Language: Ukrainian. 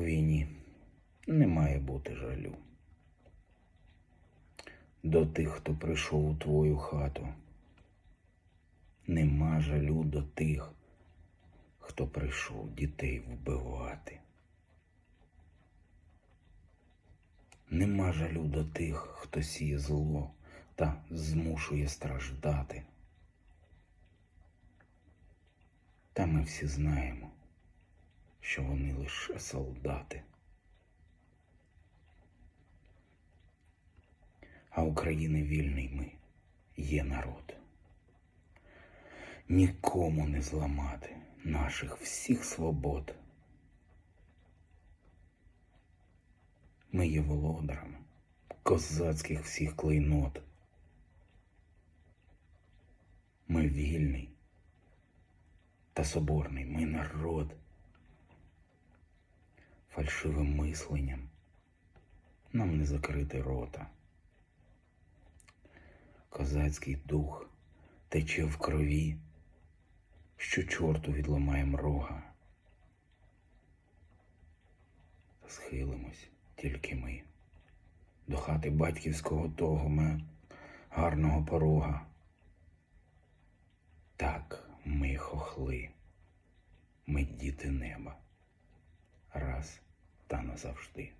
У війні не має бути жалю. До тих, хто прийшов у твою хату. Нема жалю до тих, хто прийшов дітей вбивати. Нема жалю до тих, хто сіє зло та змушує страждати. Та ми всі знаємо, що вони лише солдати. А України вільний ми є народ. Нікому не зламати наших всіх свобод. Ми є володарами козацьких всіх клейнот. Ми вільний та соборний ми народ. Фальшивим мисленням нам не закрити рота. Козацький дух тече в крові, що чорту відламаєм рога. Схилимось тільки ми до хати батьківського того ми гарного порога. Так, ми хохли, ми діти неба, раз та назавжди.